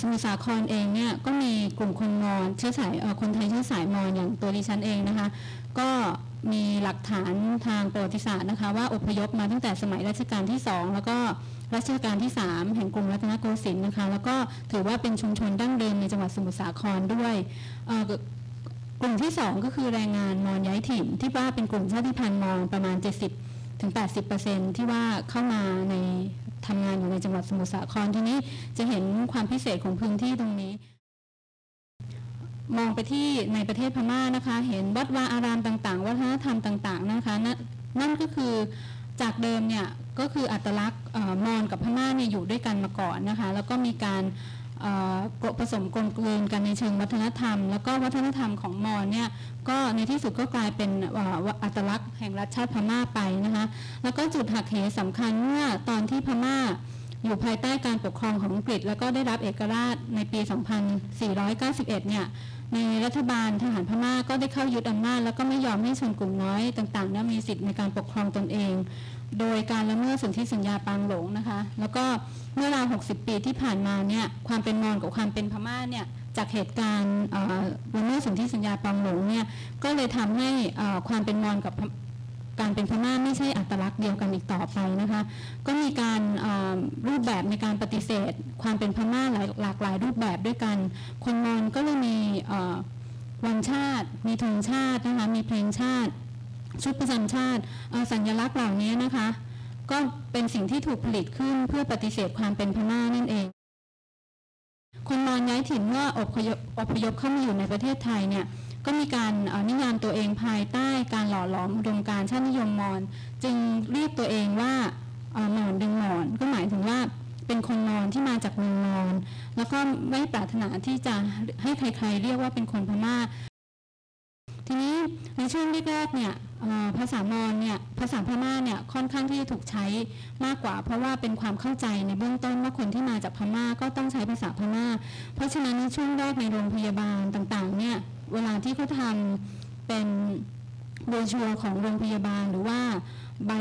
สมุทรสาครเองเนี่ยก็มีกลุ่มคนมอญเชื้อสายคนไทยเชื้อสายมอญอย่างตัวดิฉันเองนะคะ ก็มีหลักฐานทางประวัติศาสตร์นะคะ ว่าอพยพมาตั้งแต่สมัยรัชกาลที่ 2 แล้วก็รัชกาลที่ 3 แห่งกรุงรัตนโกสินทร์นะคะ แล้วก็ถือว่าเป็นชุมชนดั้งเดิมในจังหวัดสมุทรสาครด้วยกลุ่มที่ 2 ก็คือแรงงานมอญย้ายถิ่นที่ว่าเป็นกลุ่มชาติพันธุ์มอญประมาณ 70 ถึง 80%ที่ว่าเข้ามาในทำงานอยู่ในจังหวัดสมุทรสาครทีนี้จะเห็นความพิเศษของพื้นที่ตรงนี้ มองไปที่ในประเทศพม่านะคะ เห็นวัดวาอารามต่างๆ วัฒนธรรมต่าง ๆนะคะนนั่นก็คือจากเดิมเนี่ยก็คืออัตลักษณ์เอ่อมอญกับพม่าเนี่ยอยู่ด้วยกันมาก่อนนะคะ แล้วก็มีการ ผสมกลมกลืนกันในเชิงวัฒนธรรม แล้วก็วัฒนธรรมของมอญเนี่ยก็ในที่สุดก็กลายเป็นอ,อ,อัตลักษณ์แห่งรัฐชาติพม่าไปนะคะแล้วก็จุดหักเหสำคัญเมื่อตอนที่พม่าอยู่ภายใต้การปกครองของอังกฤษ แล้วก็ได้รับเอกราชในปี 2491 เนี่ย ในรัฐบาลทหารพม่าก็ได้เข้ายึดอำนาจแล้วก็ไม่ยอมให้ชนกลุ่มน้อยต่างๆนั้นมีสิทธิ์ในการปกครองตนเอง โดยการละเมิดสนธิสัญญาปางหลงนะคะ แล้วก็เมื่อราว 60 ปีที่ผ่านมาเนี่ยความเป็นมอญกับความเป็นพม่าเนี่ยจากเหตุการณ์ละเมิดสนธิสัญญาปางหลงเนี่ยก็เลยทำให้ความเป็นมอญกับ การเป็นพม่าไม่ใช่อัตลักษณ์เดียวกันอีกต่อไปนะคะ ก็มีการรูปแบบในการปฏิเสธ ความเป็นพม่าหลายหลากหลายรูปแบบด้วยกัน คนมอญก็เลยมีวันชาติ มีธงชาตินะคะมีเพลงชาติ ชุดประจำชาติสัญลักษณ์เหล่านี้นะคะ ก็เป็นสิ่งที่ถูกผลิตขึ้นเพื่อปฏิเสธความเป็นพม่านั่นเองคนมอญย้ายถิ่นเมื่ออพยพเข้ามาอยู่ในประเทศไทยเนี่ย ก็มีการนิยามตัวเองภายใต้การหล่อหลอมอุดมการชาตินิยมมอญจึงเรียกตัวเองว่าเอ่อหมอนดึงหมอน ก็หมายถึงว่าเป็นคนมอญที่มาจากเมืองมอญแล้วก็ไม่ปรารถนาที่จะให้ใครๆ เรียกว่าเป็นคนพม่า ทีนี้ในช่วงแรกๆเนี่ยภาษามอญเนี่ยภาษาพม่าเนี่ยค่อนข้างที่จะถูกใช้มากกว่า เพราะว่าเป็นความเข้าใจในเบื้องต้นว่าคนที่มาจากพม่าก็ต้องใช้ภาษาพม่า เพราะฉะนั้นในช่วงแรกในโรงพยาบาลต่างๆเนี่ย เวลาที่เขาทำเป็นโบรชัวร์ของโรงพยาบาลหรือว่าใบ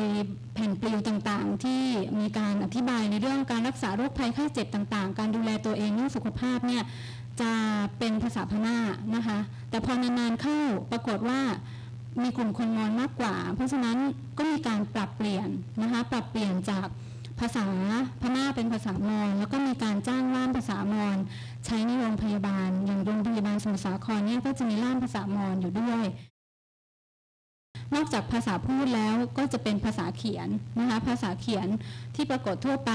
แผ่นปลิวต่างๆ ที่มีการอธิบายในเรื่องการรักษาโรคภัยไข้เจ็บต่างๆ การดูแลตัวเองเรื่องสุขภาพเนี่ยจะเป็นภาษาพม่านะคะ แต่พอนานๆเข้าปรากฏว่ามีกลุ่มคนมอญมากกว่า เพราะฉะนั้นก็มีการปรับเปลี่ยนนะคะปรับเปลี่ยนจาก ภาษาพม่าเป็นภาษามอญแล้วก็มีการจ้างล่ามภาษามอญใช้ในโรงพยาบาล อย่างโรงพยาบาลสมุทรสาครเนี่ยก็จะมีล่ามภาษามอญอยู่ด้วย นอกจากภาษาพูดแล้วก็จะเป็นภาษาเขียนนะคะภาษาเขียนที่ปรากฏทั่วไป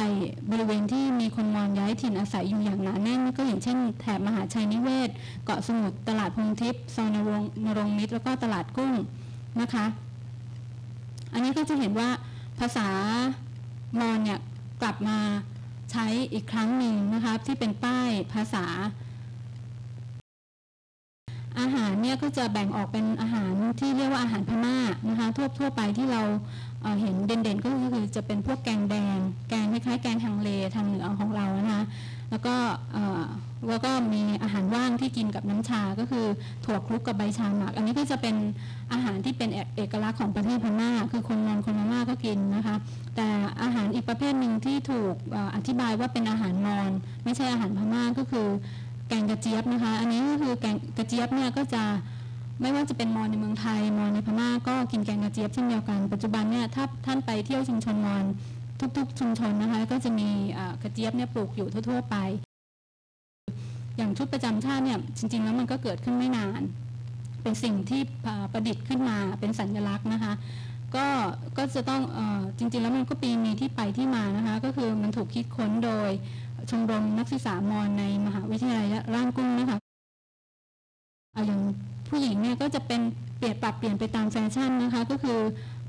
บริเวณที่มีคนมอญย้ายถิ่นอาศัยอยู่อย่างหนาแน่น ก็อย่างเช่นแถบมหาชัยนิเวศ เกาะสมุทรตลาดพงทิพย์ซอยนรงนรงมิตรแล้วก็ตลาดกุ้งนะคะ อันนี้ก็จะเห็นว่าภาษา มอญเนี่ยกลับมาใช้อีกครั้งหนึ่งนะคะที่เป็นป้ายภาษา อาหารเนี่ยก็จะแบ่งออกเป็นอาหารที่เรียกว่าอาหารพม่านะคะทั่วทั่วไปที่เราเเห็นเด่นๆก็คือจะเป็นพวกแกงแดง แกงคล้ายๆแกงทางเลทางเหนือของเรานะคะ แล้วก็เอ่อแล้วก็มีอาหารว่างที่กินกับน้ำชาก็คือถั่วคลุกกับใบชาหมัก อันนี้ก็จะเป็นอาหารที่เป็นเอกเอกลักษณ์ของประเทศพม่าคือคนมอญคนพม่าก็กินนะคะ แต่อาหารอีกประเภทหนึ่งที่ถูกอธิบายว่าเป็นอาหารมอญไม่ใช่อาหารพม่าก็คือแกงกระเจี๊ยบนะคะ อันนี้ก็คือแกงกระเจี๊ยบเนี่ยก็จะไม่ว่าจะเป็นมอญในเมืองไทยมอญในพม่าก็กินแกงกระเจี๊ยบเช่นเดียวกันปัจจุบันเนี่ยถ้าท่านไปเที่ยวชุมชนมอญ ทุกๆ ชุมชนนะคะก็จะมีกระเจี๊ยบเนี่ยปลูกอยู่ทั่ว ๆ ไป อย่างชุดประจำชาติเนี่ยจริง ๆ แล้วมันก็เกิดขึ้นไม่นาน เป็นสิ่งที่ประดิษฐ์ขึ้นมาเป็นสัญลักษณ์นะคะก็ก็จะต้องอจริง ๆ แล้วมันก็ปีมีที่ไปที่มานะคะก็คือมันถูกคิดค้นโดยชมรมนักศึกษามอญในมหาวิทยาลัยร่างกุ้งนะคะอาอย่างผู้หญิงเนี่ยก็จะเป็นเปลี่ยนปรับเปลี่ยนไปตามแฟชั่นนะคะ ก็คือ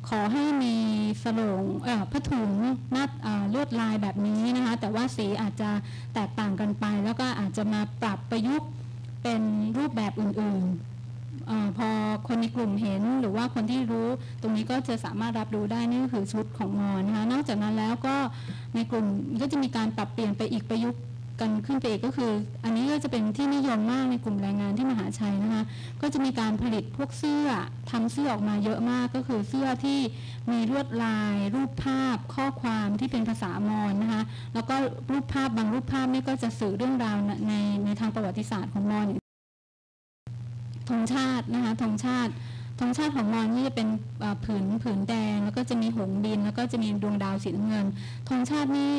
ขอให้มีสลงผ้าถุงนัดเอ่อลวดลายแบบนี้นะคะ แต่ว่าสีอาจจะแตกต่างกันไป แล้วก็อาจจะมาปรับประยุกต์เป็นรูปแบบอื่นๆเอพอคนในกลุ่มเห็นหรือว่าคนที่รู้ตรงนี้ก็จะสามารถรับรู้ได้นี่ก็คือชุดของมอนะคะนอกจากนั้นแล้วก็ในกลุ่มก็จะมีการปรับเปลี่ยนไปอีกประยุกต์ กันขึ้นไปอีกก็คือ อันนี้ก็จะเป็นที่นิยมมากในกลุ่มแรงงานที่มหาชัยนะคะ ก็จะมีการผลิตพวกเสื้อทำเสื้อออกมาเยอะมากก็คือเสื้อที่มีลวดลาย รูปภาพ ข้อความที่เป็นภาษามอญนะคะ แล้วก็รูปภาพบางรูปภาพนี่ก็จะสื่อเรื่องราวในในทางประวัติศาสตร์ของมอญธงชาตินะคะธงชาติธงชาติของมอญนี่จะเป็นผืนผืนแดง แล้วก็จะมีหงบิน แล้วก็จะมีดวงดาวสีน้ำเงินธงชาตินี่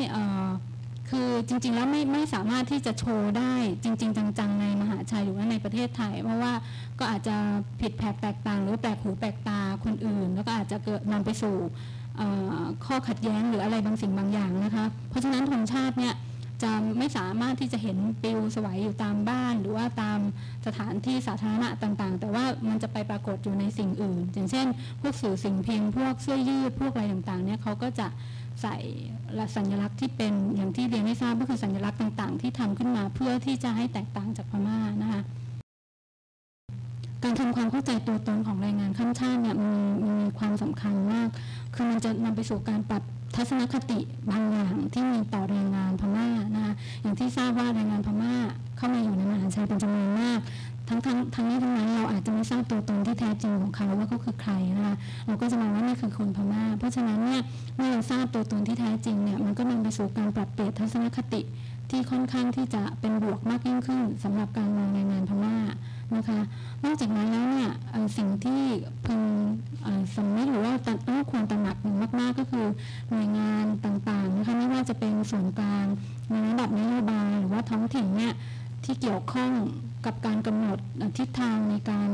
คือจริงๆแล้วไม่ไม่สามารถที่จะโชว์ได้จริง ๆ จังๆในมหาชัยหรือว่าในประเทศไทย เพราะว่าก็อาจจะผิดแผกแตกต่าง หรือแปลกหูแปลกตาคนอื่น แล้วก็อาจจะเกิดนำไปสู่ข้อขัดแย้งหรืออะไรบางสิ่งบางอย่างนะคะเพราะฉะนั้นธงชาติเนี่ยจะไม่สามารถที่จะเห็นปิวสวัยอยู่ตามบ้าน หรือว่าตามสถานที่สาธารณะต่างๆ แต่ว่ามันจะไปปรากฏอยู่ในสิ่งอื่น อย่างเช่น พวกสื่อสิ่งพิมพ์พวกเสื้อยืดพวกอะไรต่างๆเนี่ยเขาก็จะ ใส่สัญลักษณ์ที่เป็นอย่างที่เรียนให้ทราบก็คือสัญลักษณ์ต่างๆ ที่ทำขึ้นมาเพื่อที่จะให้แตกต่างจากพม่านะคะการทำความเข้าใจตัวตนของแรงงานข้ามชาติเนี่ยมีมีความสำคัญมาก คือมันจะนำไปสู่การปรับทัศนคติบางอย่างที่มีต่อแรงงานพม่านะคะอย่างที่ทราบว่าแรงงานพม่าเข้ามาอยู่ในมหาชัยเป็นจำนวนมาก ทั้งทั้งทั้งนี้ทั้งนั้นเรา ทราบตัวตนที่แท้จริงของเขาว่าเขาคือใครนะคะเราก็จะมองว่านี่คือคนพม่า เพราะฉะนั้นเนี่ยเมื่อเราทราบตัวตนที่แท้จริงเนี่ยมันก็นำไปสู่การปรับเปลี่ยนทัศนคติที่ค่อนข้างที่จะเป็นบวกมากยิ่งขึ้นสำหรับการมองแรงงานพม่านะคะนอกจากนั้นแล้วเนี่ยสิ่งที่พึงสำนึกหรือว่าต้องควรตระหนักอย่างมาก ๆ ก็คือหน่วยงานต่างๆนะคะไม่ว่าจะเป็นส่วนกลางในระดับนโยบายหรือว่าท้องถิ่นเนี่ยที่เกี่ยวข้อง กับการกำหนดทิศทางในการ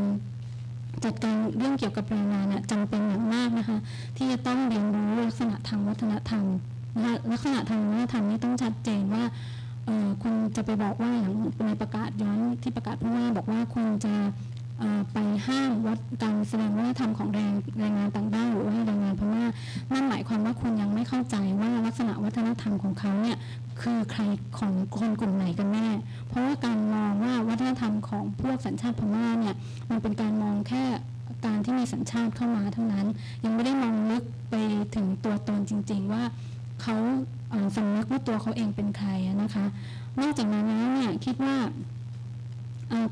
จัดการเรื่องเกี่ยวกับแรงงานเนี่ยจำเป็นอย่างมากนะคะ ที่จะต้องเรียนรู้ลักษณะทางวัฒนธรรมนะคะลักษณะทางวัฒนธรรมนี่ต้องชัดเจนว่าคุณจะไปบอกว่าอย่างในประกาศย้อนที่ประกาศผู้ว่าบอกว่าคุณจะ ไปห้ามวัดการแสดงวัฒนธรรมของแรงแรงงานต่างด้าวหรือว่าแรงงานพม่านั่นหมายความว่าคุณยังไม่เข้าใจว่าลักษณะวัฒนธรรมของเขาเนี่ยคือใครของคนกลุ่มไหนกันแน่ เพราะว่าการมองว่าวัฒนธรรมของพวกสัญชาติพม่าเนี่ยมันเป็นการมองแค่การที่มีสัญชาติเข้ามาเท่านั้น ยังไม่ได้มองลึกไปถึงตัวตนจริง ๆ ว่าเขาสำนึกว่าตัวเขาเองเป็นใครนะคะ นอกจากนั้นเนี่ยคิดว่า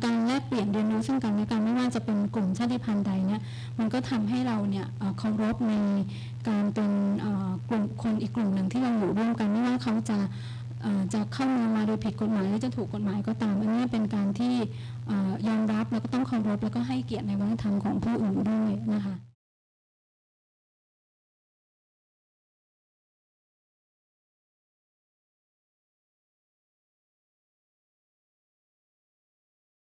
การแลกเปลี่ยนเรียนรู้ซึ่งกันและกันไม่ว่าจะเป็นกลุ่มชาติพันธุ์ใดเนี่ยมันก็ทำให้เราเนี่ยเคารพในการเป็นกลุ่มคนอีกกลุ่มหนึ่งที่เราอยู่ร่วมกันไม่ว่าเขาจะจะเข้ามามาโดยผิดกฎหมายหรือจะถูกกฎหมายก็ตาม อันนี้เป็นการที่ยอมรับแล้วก็ต้องเคารพแล้วก็ให้เกียรติในวัฒนธรรมของผู้อื่นด้วยนะคะ